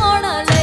കാണലേ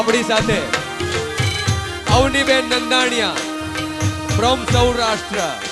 આપણી સાથે. અવનીબેન નંદાણિયા ફ્રોમ સૌરાષ્ટ્ર.